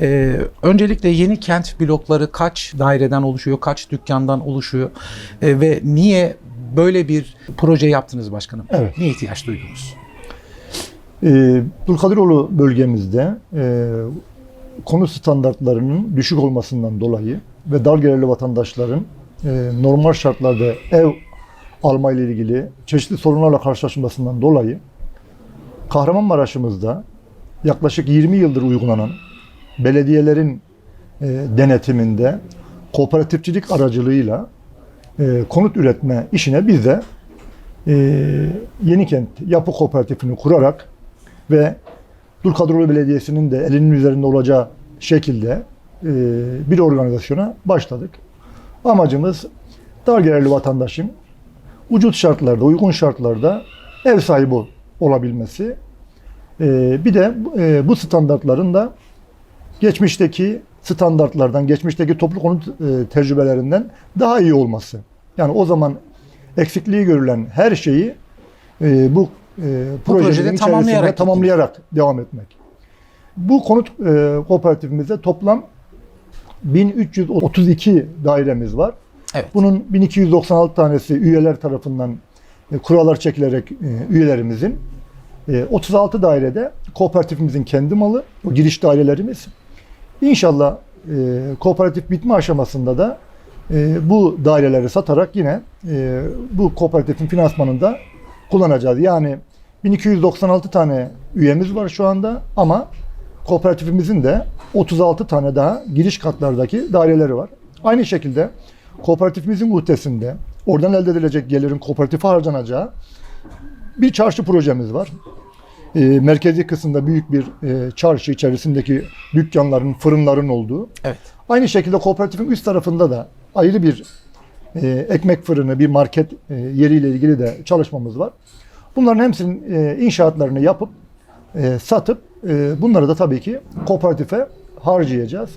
Ee, öncelikle yeni kent blokları kaç daireden oluşuyor, kaç dükkandan oluşuyor Ee, ve niye böyle bir proje yaptınız başkanım? Evet. Niye ihtiyaç duydunuz? Ee, Dulkadiroğlu bölgemizde e, konut standartlarının düşük olmasından dolayı ve dar gelirli vatandaşların e, normal şartlarda ev alma ile ilgili çeşitli sorunlarla karşılaşmasından dolayı Kahramanmaraş'ımızda yaklaşık 20 yıldır uygulanan belediyelerin e, denetiminde kooperatifçilik aracılığıyla e, konut üretme işine biz de e, Yenikent Yapı Kooperatifini kurarak ve Dulkadiroğlu Belediyesi'nin de elinin üzerinde olacağı şekilde e, bir organizasyona başladık. Amacımız dar gelirli vatandaşın ucuz şartlarda, uygun şartlarda ev sahibi olabilmesi. E, bir de e, bu standartların da geçmişteki standartlardan, geçmişteki toplu konut e, tecrübelerinden daha iyi olması. Yani o zaman eksikliği görülen her şeyi e, bu e, projenin projede tamamlayarak tamamlayarak, devam etmek. Bu konut e, kooperatifimizde toplam 1332 dairemiz var. Evet. Bunun 1296 tanesi üyeler tarafından e, kurallar çekilerek e, üyelerimizin, e, 36 dairede kooperatifimizin kendi malı, o giriş dairelerimiz. İnşallah e, kooperatif bitme aşamasında da e, bu daireleri satarak yine e, bu kooperatifin finansmanında kullanacağız. Yani 1296 tane üyemiz var şu anda ama kooperatifimizin de 36 tane daha giriş katlardaki daireleri var. Aynı şekilde kooperatifimizin muhtesinde oradan elde edilecek gelirin kooperatife harcanacağı bir çarşı projemiz var. E, merkezi kısımda büyük bir e, çarşı içerisindeki dükkanların, fırınların olduğu. Evet. Aynı şekilde kooperatifin üst tarafında da ayrı bir e, ekmek fırını, bir market e, yeriyle ilgili de çalışmamız var. Bunların hepsinin e, inşaatlarını yapıp e, satıp e, bunları da tabii ki kooperatife harcayacağız.